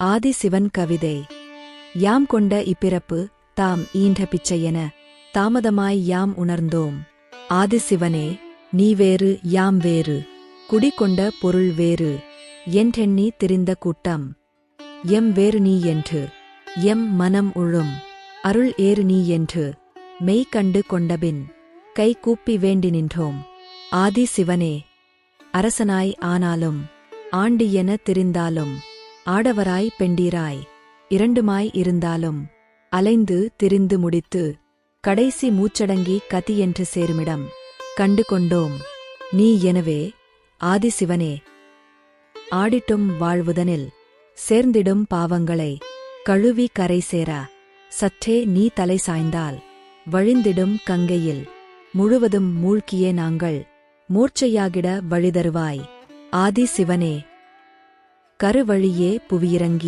ஆதி சிவன் கவிதை. யாம் கொண்ட இப்பிறப்பு தாம் ஈன்ற பிச்சையென தாமதமாய் யாம் உணர்ந்தோம். ஆதிசிவனே நீ வேறு யாம் வேறு குடிகொண்ட பொருள் வேறு என்றெண்ணி திரிந்த கூட்டம். எம் வேறு நீ என்று எம் மனம் உழும் அருள் ஏறு நீ என்று மெய் கண்டு கொண்டபின் கை கூப்பி வேண்டி நின்றோம். ஆதி சிவனே அரசனாய் ஆனாலும் ஆண்டியென திரிந்தாலும் ஆடவராய் பெண்டீராய் இரண்டுமாய் இருந்தாலும் அலைந்து திரிந்து முடித்து கடைசி மூச்சடங்கி கதி என்று சேருமிடம் கண்டு கொண்டோம் நீ எனவே ஆதிசிவனே. ஆடிட்டும் வாழ்வுதனில் சேர்ந்திடும் பாவங்களை கழுவி கரை சேரா சற்றே நீ தலை சாய்ந்தால் வழிந்திடும் கங்கையில் முழுவதும் மூழ்கியே நாங்கள் மூர்ச்சையாகிட வழிதருவாய் ஆதி சிவனே கருவழியே புவியிறங்கி